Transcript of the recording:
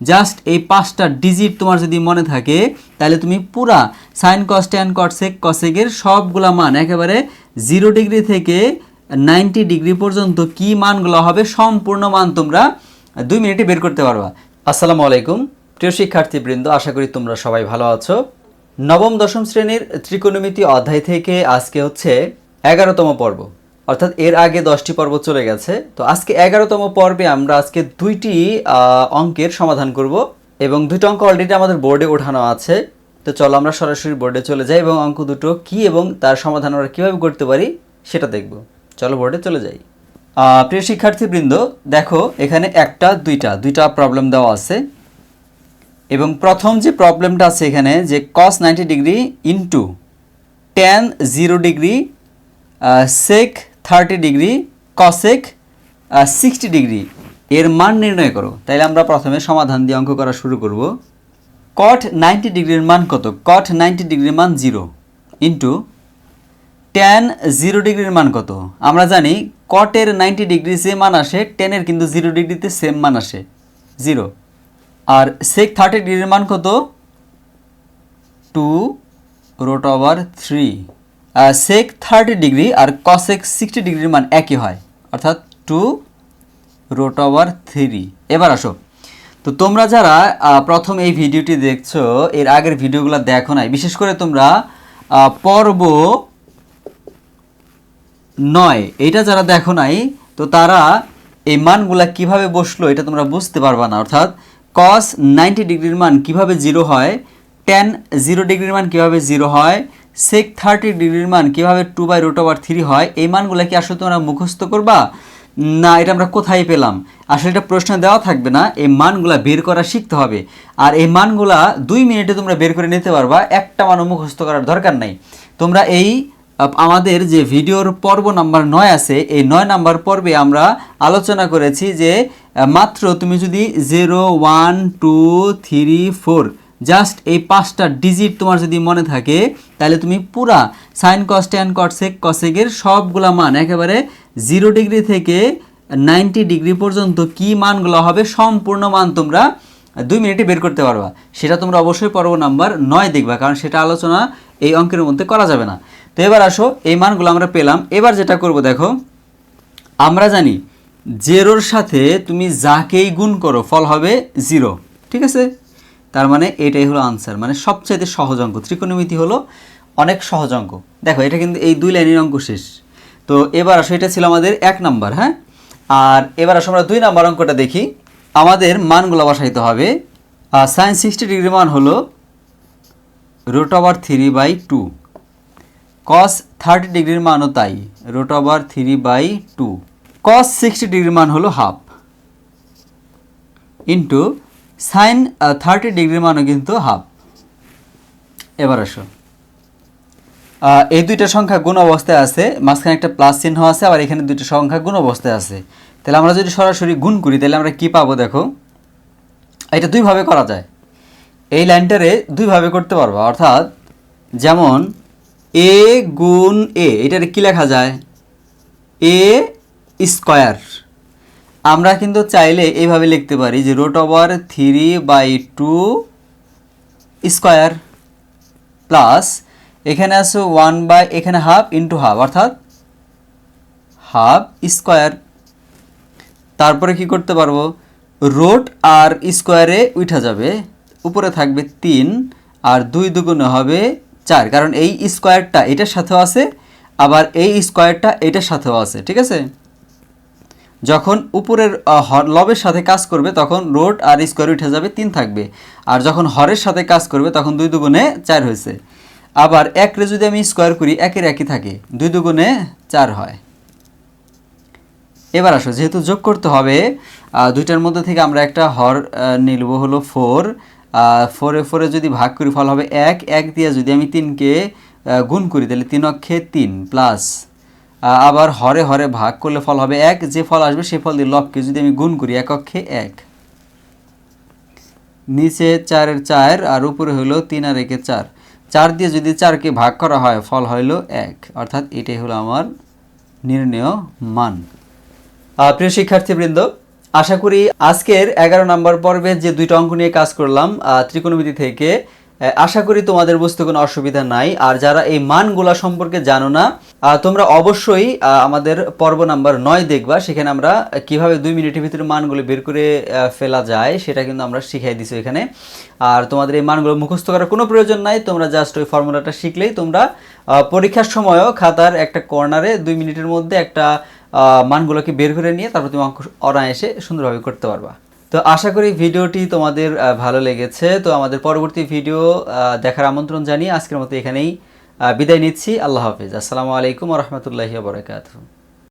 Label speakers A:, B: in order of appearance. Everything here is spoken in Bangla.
A: জাস্ট এই পাঁচটা ডিজিট তোমার যদি মনে থাকে, তাহলে তুমি পুরা সাইন কস ট্যান কটসেক কসেকের সবগুলা মান একেবারে জিরো ডিগ্রি থেকে নাইনটি ডিগ্রি পর্যন্ত কি মানগুলো হবে সম্পূর্ণ মান তোমরা দুই মিনিটে বের করতে পারবা। আসসালামু আলাইকুম, প্রিয় শিক্ষার্থীবৃন্দ, আশা করি তোমরা সবাই ভালো আছো। নবম, দশম শ্রেণির ত্রিকোণমিতি অধ্যায় থেকে আজকে হচ্ছে এগারোতম পর্ব। অর্থাৎ এর আগে দশটি পর্ব চলে গেছে। তো আজকে এগারোতম পর্বে আমরা আজকে দুইটি অঙ্কের সমাধান করব এবং দুটো অঙ্ক অলরেডি আমাদের বোর্ডে ওঠানো আছে। তো চলো আমরা সরাসরি বোর্ডে চলে যাই এবং অঙ্ক দুটো কি এবং তার সমাধান আমরা কীভাবে করতে পারি সেটা দেখব। চলো বোর্ডে চলে যাই। প্রিয় শিক্ষার্থীবৃন্দ, দেখো এখানে একটা, দুইটা দুইটা প্রবলেম দেওয়া আছে। এবং প্রথম যে প্রবলেমটা আছে এখানে যে cos ninety degree into ten zero degree sec thirty degree cosec sixty degree এর মান নির্ণয় করো। তাইলে আমরা প্রথমে সমাধান দিয়ে অঙ্ক করা শুরু করব। কট নাইনটি ডিগ্রির মান কত? কট নাইনটি ডিগ্রির মান জিরো ইন্টু টেন জিরো ডিগ্রির মান কত? আমরা জানি কটের নাইনটি ডিগ্রি যে মান আসে টেনের কিন্তু জিরো ডিগ্রিতে সেম মান আসে জিরো আর সেক থার্টি ডিগ্রির মান কত? Two root over three sec thirty degree আর কসেক সিক্সটি ডিগ্রির মান একই হয়। অর্থাৎ টু রোট ওভার থ্রি এবার আসো। তো তোমরা যারা প্রথম এই ভিডিওটি দেখছ, এর আগের ভিডিওগুলো দেখো নাই, বিশেষ করে তোমরা পর্ব নয়, এটা যারা দেখো নাই, তো তারা এই মানগুলা কীভাবে বসল এটা তোমরা বুঝতে পারবা না। অর্থাৎ কস নাইনটি ডিগ্রির মান কীভাবে জিরো হয় টেন জিরো ডিগ্রির মান কীভাবে জিরো হয় সেক থার্টি ডিগ্রির মান কীভাবে two by root over three হয়, এই মানগুলা কি আসলে তোমরা মুখস্থ করবা? না, এটা আমরা কোথায় পেলাম? আসলে এটা প্রশ্ন দেওয়া থাকবে না, এই মানগুলা বের করা শিখতে হবে। আর এই মানগুলা দুই মিনিটে তোমরা বের করে নিতে পারবা, একটা মানও মুখস্থ করার দরকার নাই। তোমরা এই আমাদের যে ভিডিওর পর্ব নাম্বার নয় আছে, এই নয় নাম্বার পর্বে আমরা আলোচনা করেছি যে মাত্র তুমি যদি zero one two three four just এই পাঁচটা ডিজিট তোমার যদি মনে থাকে, তাহলে তুমি পুরা সাইন কস ট্যান কটসেক কসেকের সবগুলা মান একেবারে জিরো ডিগ্রি থেকে নাইনটি ডিগ্রি পর্যন্ত কি মানগুলো হবে সম্পূর্ণ মান তোমরা দুই মিনিটে বের করতে পারবা। সেটা তোমরা অবশ্যই পর্ব নাম্বার নয় দেখবা, কারণ সেটা আলোচনা এই অঙ্কের মধ্যে করা যাবে না। তো এবার আসো, এই মানগুলো আমরা পেলাম। এবার যেটা করব দেখো, আমরা জানি জেরোর সাথে তুমি যাকেই গুণ করো, ফল হবে জিরো ঠিক আছে? তার মানে এটাই হলো আনসার মানে সবচাইতে সহজ অঙ্ক। ত্রিকোণমিতি হলো অনেক সহজ অঙ্ক। দেখো, এটা কিন্তু এই দুই লাইনের অঙ্ক শেষ। তো এবার আসো, এটা ছিল আমাদের এক নাম্বার হ্যাঁ? আর এবার আসো, আমরা দুই নাম্বার অঙ্কটা দেখি। আমাদের মানগুলো বসাইতে হবে। সাইন সিক্সটি ডিগ্রি মান হলো root over three by two cos thirty ডিগ্রির মানও তাই root over three by two cos sixty ডিগ্রির মান হলো half into sine thirty degree মানও কিন্তু হাফ। এবার আসো। এই দুইটা সংখ্যা গুণ অবস্থায় আছে, মাঝখানে একটা প্লাস চিহ্ন আছে, আবার এখানে দুইটা সংখ্যা গুণ অবস্থায় আছে। তাহলে আমরা যদি সরাসরি গুণ করি, তাহলে আমরা কি পাবো দেখো? এটা দুইভাবে করা যায়। এই লাইনটারে দুইভাবে করতে পারব, অর্থাৎ যেমন এ গুণ এ এটারে কি লেখা যায়? এ স্কোয়ার আমরা কিন্তু চাইলে এইভাবে লিখতে পারি যে root over three by two square plus এখানে আছে ওয়ান বাই এখানে হাফ ইন্টু হাফ অর্থাৎ হাফ স্কোয়ার তারপরে কি করতে পারব? রোট আর স্কোয়ারে উঠা যাবে, উপরে থাকবে তিন আর দুই দুগুণে হবে চার, কারণ এই স্কোয়ারটা এটার সাথেও আছে, আবার এই স্কোয়ারটা এটার সাথেও আছে, ঠিক আছে? যখন উপরের লবের সাথে কাজ করবে, তখন রোড আর স্কোয়ার উঠে যাবে তিন থাকবে। আর যখন হরের সাথে কাজ করবে, তখন দুই দুগুণে চার হয়েছে। আবার একরে যদি আমি স্কোয়ার করি, একের একই থাকে। দুই দুগুণে চার হয়। এবার আসো, যেহেতু যোগ করতে হবে দুইটার মধ্যে থেকে আমরা একটা হর নিলব হলো ফোর। ফোরে ফোরে যদি ভাগ করি, ফল হবে এক। এক দিয়ে যদি আমি তিনকে গুণ করি, তাহলে তিন অক্ষে তিন প্লাস আবার হরে হরে ভাগ করলে ফল হবে এক, যে ফল আসবে সেই ফল দিয়ে লবকে যদি আমি গুণ করি এক অক্ষে এক। নিচে চারের চার আর উপরে হলো তিন আর একে চার। চার দিয়ে যদি চারকে ভাগ করা হয়, ফল হইল এক। অর্থাৎ এটাই হলো আমার নির্ণেয় মান। প্রিয় শিক্ষার্থীবৃন্দ, আশা করি আজকের এগারো নম্বর পর্বে যে দুইটা অঙ্ক নিয়ে কাজ করলাম ত্রিকোণমিতি থেকে আশা করি তোমাদের বুঝতে কোনো অসুবিধা নাই। আর যারা এই মানগুলা সম্পর্কে জানো না তোমরা অবশ্যই আমাদের পর্ব নাম্বার নয় দেখবা। সেখানে আমরা কীভাবে দুই মিনিটের ভিতরে মানগুলো বের করে ফেলা যায়, সেটা কিন্তু আমরা শিখাই দিছি এখানে। আর তোমাদের এই মানগুলো মুখস্থ করার কোনো প্রয়োজন নাই। তোমরা জাস্ট ওই ফর্মুলাটা শিখলেই তোমরা পরীক্ষার সময়ও খাতার একটা কর্নারে দুই মিনিটের মধ্যে একটা মানগুলোকে বের করে নিয়ে তারপর তুমি অঙ্ক অনায়াসে সুন্দরভাবে করতে পারবা। তো আশা করি ভিডিওটি তোমাদের ভালো লেগেছে। তো আমাদের পরবর্তী ভিডিও দেখার আমন্ত্রণ জানিয়ে আজকের মতো এখানেই বিদায় নিচ্ছি। আল্লাহ হাফিজ। আসসালামু আলাইকুম রহমতুল্লাহি বারকাতুহ।